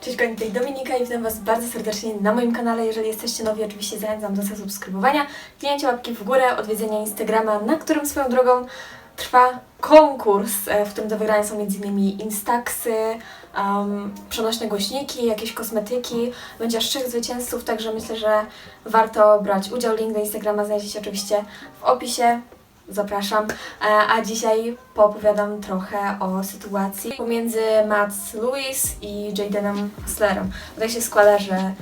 Cześć kochani, tutaj Dominika i witam Was bardzo serdecznie na moim kanale. Jeżeli jesteście nowi, oczywiście zachęcam do zasubskrybowania, kliknięcia łapki w górę, odwiedzenia Instagrama, na którym swoją drogą trwa konkurs, e, w którym do wygrania są m.in. instaxy, um, przenośne głośniki, jakieś kosmetyki. Będzie aż trzech zwycięzców, także myślę, że warto brać udział. Link do Instagrama znajdziecie oczywiście w opisie. Zapraszam. E, A dzisiaj poopowiadam trochę o sytuacji pomiędzy Mats Lewis i Jadenem Hustlerem. Tutaj się składa, że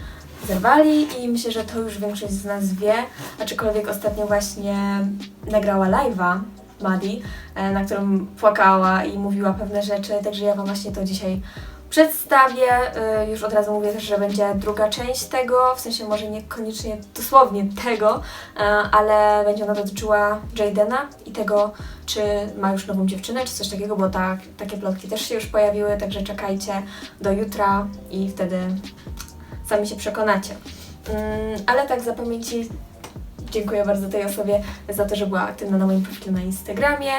zerwali i myślę, że to już większość z nas wie, aczkolwiek ostatnio właśnie nagrała live'a Maddie, e, na którym płakała i mówiła pewne rzeczy, także ja Wam właśnie to dzisiaj przedstawię. E, Już od razu mówię też, że będzie druga część tego, w sensie może niekoniecznie dosłownie tego, e, ale będzie ona dotyczyła Jadena i tego, czy ma już nową dziewczynę, czy coś takiego, bo tak, takie plotki też się już pojawiły, także czekajcie do jutra i wtedy sami się przekonacie. Mm, ale tak za pamięci dziękuję bardzo tej osobie za to, że była aktywna na moim profilu na Instagramie.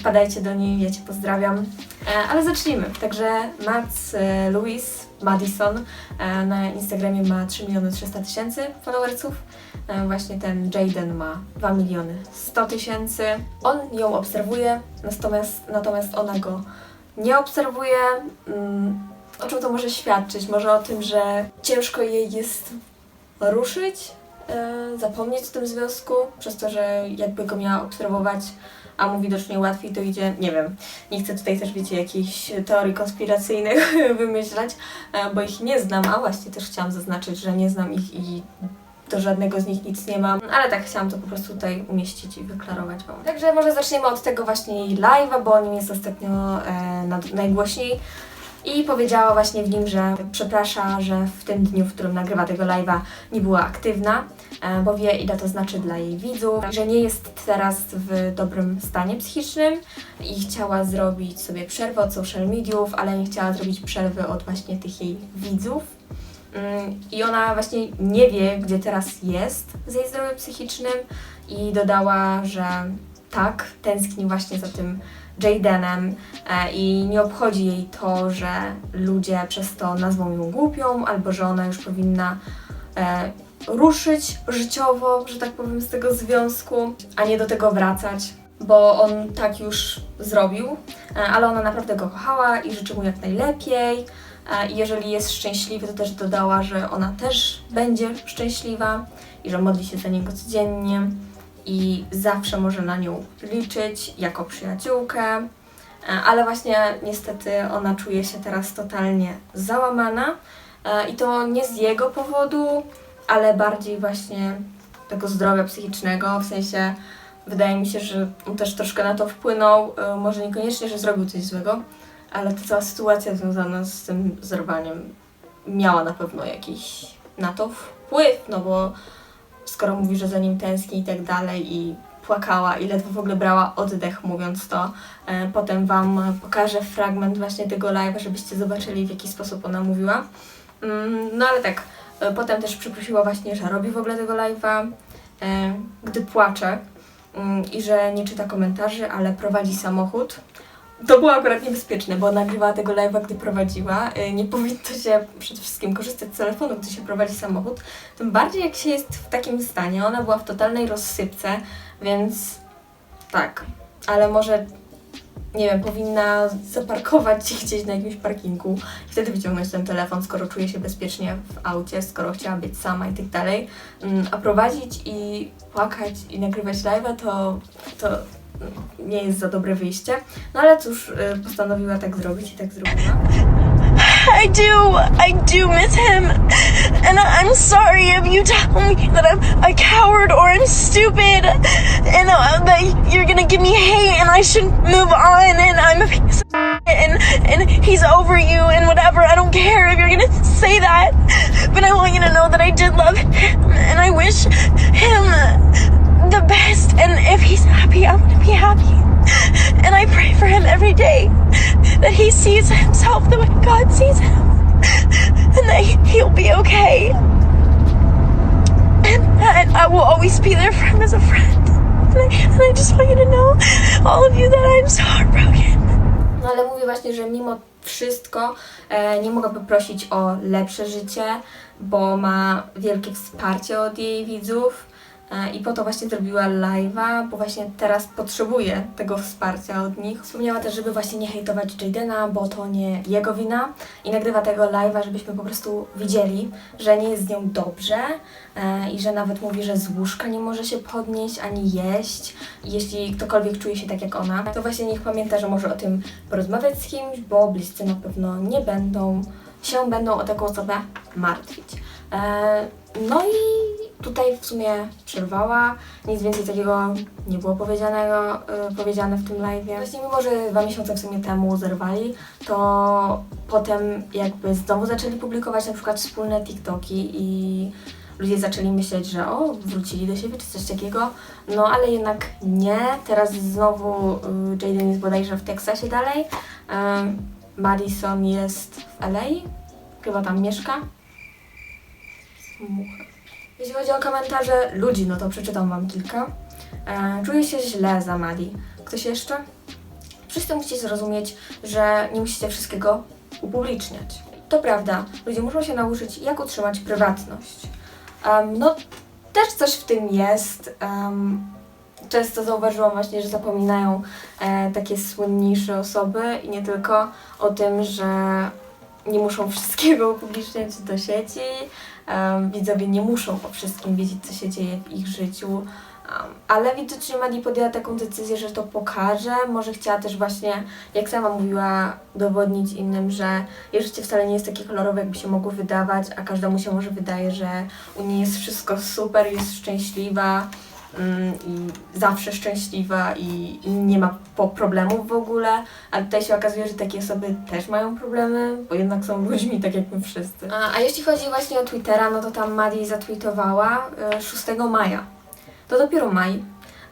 Wpadajcie do niej, ja Cię pozdrawiam. E, Ale zacznijmy. Także Mats e, Louis Madison e, na Instagramie ma 3 miliony 300 tysięcy followersów. Właśnie ten Jaden ma 2 miliony 100 tysięcy. On ją obserwuje, natomiast, natomiast ona go nie obserwuje. Mm, O czym to może świadczyć? Może o tym, że ciężko jej jest ruszyć, zapomnieć o tym związku, przez to, że jakby go miała obserwować, a mu widocznie łatwiej to idzie, nie wiem. Nie chcę tutaj też, wiecie, jakichś teorii konspiracyjnych wymyślać, e, bo ich nie znam, a właśnie też chciałam zaznaczyć, że nie znam ich i do żadnego z nich nic nie mam, ale tak chciałam to po prostu tutaj umieścić i wyklarować Wam. Także może zaczniemy od tego właśnie live'a, bo o nim jest ostatnio e, najgłośniej. I powiedziała właśnie w nim, że przeprasza, że w tym dniu, w którym nagrywa tego live'a, nie była aktywna, e, bo wie, ile to znaczy dla jej widzów, że nie jest teraz w dobrym stanie psychicznym i chciała zrobić sobie przerwę od social mediów, ale nie chciała zrobić przerwy od właśnie tych jej widzów. Mm, I ona właśnie nie wie, gdzie teraz jest z jej zdrowiem psychicznym i dodała, że tak, tęskni właśnie za tym Jadenem e, i nie obchodzi jej to, że ludzie przez to nazwą ją głupią albo że ona już powinna e, ruszyć życiowo, że tak powiem, z tego związku, a nie do tego wracać, bo on tak już zrobił, e, ale ona naprawdę go kochała i życzy mu jak najlepiej. I jeżeli jest szczęśliwy, to też dodała, że ona też będzie szczęśliwa i że modli się za niego codziennie i zawsze może na nią liczyć jako przyjaciółkę. E, Ale właśnie niestety ona czuje się teraz totalnie załamana. E, i to nie z jego powodu, ale bardziej właśnie tego zdrowia psychicznego, w sensie wydaje mi się, że on też troszkę na to wpłynął, e, może niekoniecznie, że zrobił coś złego, ale ta cała sytuacja związana z tym zerwaniem miała na pewno jakiś na to wpływ, no bo skoro mówi, że za nim tęskni i tak dalej i płakała i ledwo w ogóle brała oddech mówiąc to. E, Potem Wam pokażę fragment właśnie tego live'a, żebyście zobaczyli w jaki sposób ona mówiła. Mm, No ale tak, e, potem też przeprosiła właśnie, że robi w ogóle tego live'a, e, gdy płacze mm, i że nie czyta komentarzy, ale prowadzi samochód. To było akurat niebezpieczne, bo nagrywała tego live'a, gdy prowadziła. Y, Nie powinno się przede wszystkim korzystać z telefonu, gdy się prowadzi samochód. Tym bardziej jak się jest w takim stanie. Ona była w totalnej rozsypce, więc tak. Ale może, nie wiem, powinna zaparkować się gdzieś na jakimś parkingu i wtedy wyciągnąć ten telefon, skoro czuje się bezpiecznie w aucie, skoro chciała być sama i tak dalej. Mm, A prowadzić i płakać i nagrywać live'a to, to nie jest za dobre wyjście. No ale cóż, y, postanowiła tak zrobić i tak zrobiła. I do, I do miss him. And I'm sorry if you tell me that I'm a coward or I'm stupid and uh, that you're gonna give me hate and I should move on and I'm a piece of and, and he's over you and whatever. I don't care if you're gonna say that. But I want you to know that I did love him and I wish him the best. And if he's happy, I want to be happy. And I pray for him every day that he sees himself the way God sees him and that he- he'll be okay. And I will always be there for him as a friend. And I, and I just want you to know, all of you, that I'm so heartbroken. No ale mówię właśnie, że mimo wszystko. E, nie mogłaby prosić o lepsze życie, bo ma wielkie wsparcie od jej widzów. E, I po to właśnie zrobiła live'a, bo właśnie teraz potrzebuje tego wsparcia od nich. Wspomniała też, żeby właśnie nie hejtować Jadena, bo to nie jego wina. I nagrywa tego live'a, żebyśmy po prostu widzieli, że nie jest z nią dobrze e, i że nawet mówi, że z łóżka nie może się podnieść ani jeść. Jeśli ktokolwiek czuje się tak jak ona, to właśnie niech pamięta, że może o tym porozmawiać z kimś, bo bliscy na pewno nie będą się będą o taką osobę martwić. E, no i tutaj w sumie przerwała. Nic więcej takiego nie było powiedzianego, e, powiedziane w tym live. Właśnie mimo, że dwa miesiące w sumie temu zerwali, to potem jakby znowu zaczęli publikować na przykład wspólne TikToki i ludzie zaczęli myśleć, że o, wrócili do siebie czy coś takiego. No ale jednak nie. Teraz znowu y, Jaden jest bodajże w Teksasie dalej. Em, Madison jest w LA. Chyba tam mieszka. Mucha. Jeśli chodzi o komentarze ludzi, no to przeczytam Wam kilka. E, czuję się źle za Madi. Ktoś jeszcze? Wszyscy musicie zrozumieć, że nie musicie wszystkiego upubliczniać. To prawda, ludzie muszą się nauczyć, jak utrzymać prywatność. Em, no, też coś w tym jest. Em, często zauważyłam właśnie, że zapominają e, takie słynniejsze osoby i nie tylko o tym, że nie muszą wszystkiego upubliczniać do sieci. Widzowie nie muszą o wszystkim wiedzieć, co się dzieje w ich życiu. Ale widocznie Madi podjęła taką decyzję, że to pokaże. Może chciała też właśnie, jak sama mówiła, udowodnić innym, że jej życie wcale nie jest takie kolorowe, jakby się mogło wydawać, a każdemu się może wydaje, że u niej jest wszystko super, jest szczęśliwa i zawsze szczęśliwa i nie ma problemów w ogóle, a tutaj się okazuje, że takie osoby też mają problemy, bo jednak są ludźmi, tak jak my wszyscy. A, a jeśli chodzi właśnie o Twittera, no to tam Madi zatweetowała y, 6 maja. To dopiero maj,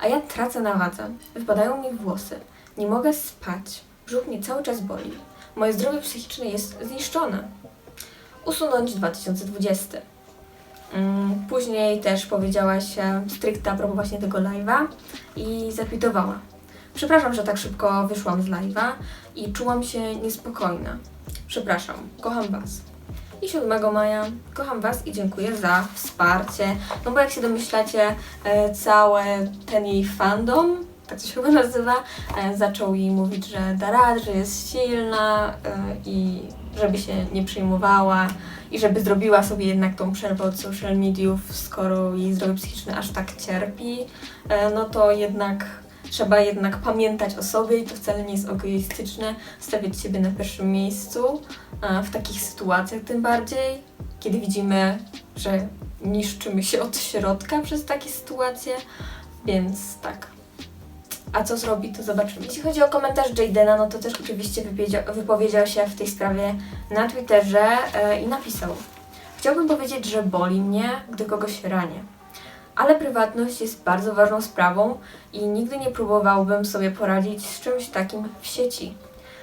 a ja tracę na wadze. Wypadają mi włosy. Nie mogę spać. Brzuch mnie cały czas boli. Moje zdrowie psychiczne jest zniszczone. Usunąć 2020. Mm, Później też powiedziała się stricte a propos właśnie tego live'a i zatweetowała. Przepraszam, że tak szybko wyszłam z live'a i czułam się niespokojna. Przepraszam, kocham Was. I 7 maja kocham Was i dziękuję za wsparcie. No bo jak się domyślacie, e, cały ten jej fandom, tak to się chyba nazywa, e, zaczął jej mówić, że da radę, że jest silna e, i żeby się nie przejmowała i żeby zrobiła sobie jednak tą przerwę od social mediów, skoro jej zdrowie psychiczne aż tak cierpi, e, no to jednak trzeba jednak pamiętać o sobie i to wcale nie jest egoistyczne, stawiać siebie na pierwszym miejscu e, w takich sytuacjach tym bardziej, kiedy widzimy, że niszczymy się od środka przez takie sytuacje, więc tak. A co zrobi, to zobaczymy. Jeśli chodzi o komentarz Jadena, no to też oczywiście wypowiedział, się w tej sprawie na Twitterze e, i napisał Chciałbym powiedzieć, że boli mnie, gdy kogoś ranię. Ale prywatność jest bardzo ważną sprawą i nigdy nie próbowałbym sobie poradzić z czymś takim w sieci.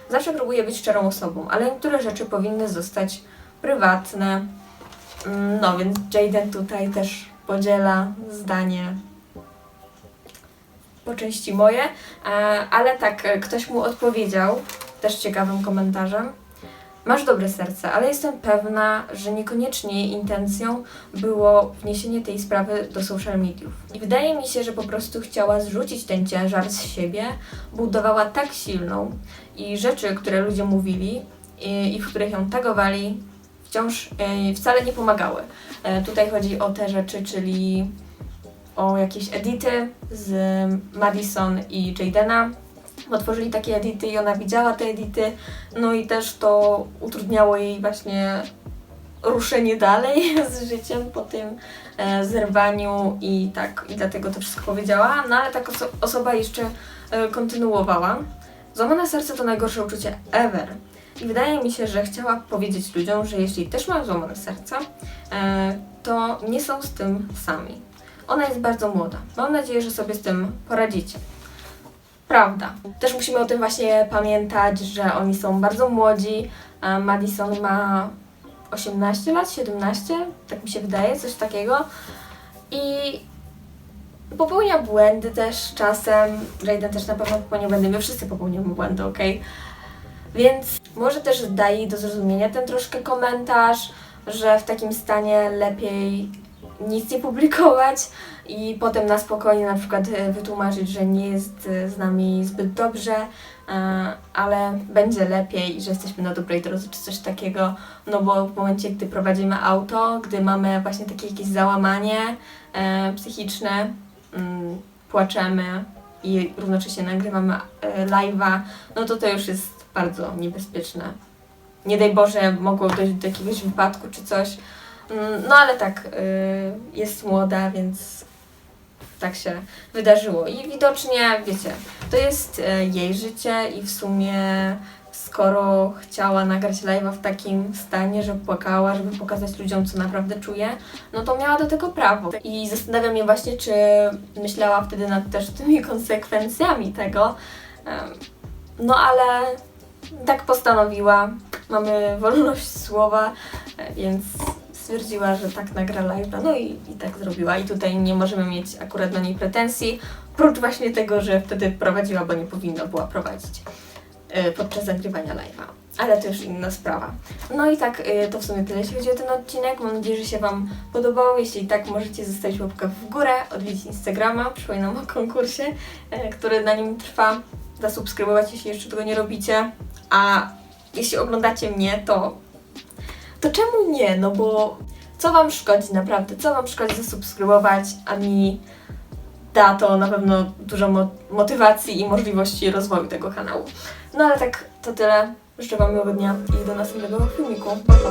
Zawsze próbuję być szczerą osobą, ale niektóre rzeczy powinny zostać prywatne. Mm, No więc Jaden tutaj też podziela zdanie po części moje, e, ale tak, e, ktoś mu odpowiedział, też ciekawym komentarzem. Masz dobre serce, ale jestem pewna, że niekoniecznie intencją było wniesienie tej sprawy do social mediów. I wydaje mi się, że po prostu chciała zrzucić ten ciężar z siebie, bo udawała tak silną i rzeczy, które ludzie mówili i, i w których ją tagowali, wciąż e, wcale nie pomagały. Tutaj chodzi o te rzeczy, czyli o jakieś edity z Madison i Jadena. Bo tworzyli takie edity i ona widziała te edity, no i też to utrudniało jej właśnie ruszenie dalej z życiem po tym e, zerwaniu i tak, i dlatego to wszystko powiedziała, no ale taka oso- osoba jeszcze e, kontynuowała. Złamane serce to najgorsze uczucie ever. I wydaje mi się, że chciała powiedzieć ludziom, że jeśli też mają złamane serca, e, to nie są z tym sami. Ona jest bardzo młoda. Mam nadzieję, że sobie z tym poradzicie. Prawda. Też musimy o tym właśnie pamiętać, że oni są bardzo młodzi. Madison ma 18 lat, 17, tak mi się wydaje, coś takiego. I popełnia błędy też czasem. Jaden też na pewno popełnia błędy. My wszyscy popełniamy błędy, okej? Więc może też daj do zrozumienia ten troszkę komentarz, że w takim stanie lepiej nic nie publikować i potem na spokojnie na przykład e, wytłumaczyć, że nie jest e, z nami zbyt dobrze, e, ale będzie lepiej i że jesteśmy na dobrej drodze czy coś takiego, no bo w momencie, gdy prowadzimy auto, gdy mamy właśnie takie jakieś załamanie psychiczne, mm, płaczemy i równocześnie nagrywamy live'a, no to to już jest bardzo niebezpieczne. Nie daj Boże, mogło dojść do jakiegoś wypadku czy coś. Mm, No ale tak, y, jest młoda, więc tak się wydarzyło. I widocznie, wiecie, to jest y, jej życie i w sumie skoro chciała nagrać live'a w takim stanie, że płakała, żeby pokazać ludziom, co naprawdę czuje, no to miała do tego prawo. I zastanawiam się właśnie, czy myślała wtedy nad też tymi konsekwencjami tego. No ale tak postanowiła. Mamy wolność słowa, e, więc stwierdziła, że tak nagra live'a, no i, i tak zrobiła. I tutaj nie możemy mieć akurat do niej pretensji, prócz właśnie tego, że wtedy prowadziła, bo nie powinna była prowadzić e, podczas nagrywania live'a. Ale to już inna sprawa. No i tak, e, to w sumie tyle, jeśli chodzi o ten odcinek. Mam nadzieję, że się Wam podobało. Jeśli tak, możecie zostawić łapkę w górę, odwiedzić Instagrama, przypominam o konkursie, e, który na nim trwa. Zasubskrybować, jeśli jeszcze tego nie robicie. A jeśli oglądacie mnie, to to czemu nie? No bo co Wam szkodzi naprawdę? Co Wam szkodzi zasubskrybować, a mi da to na pewno dużo mo- motywacji i możliwości rozwoju tego kanału. No ale tak, to tyle. Życzę Wam miłego dnia i do następnego filmiku. Pa, pa.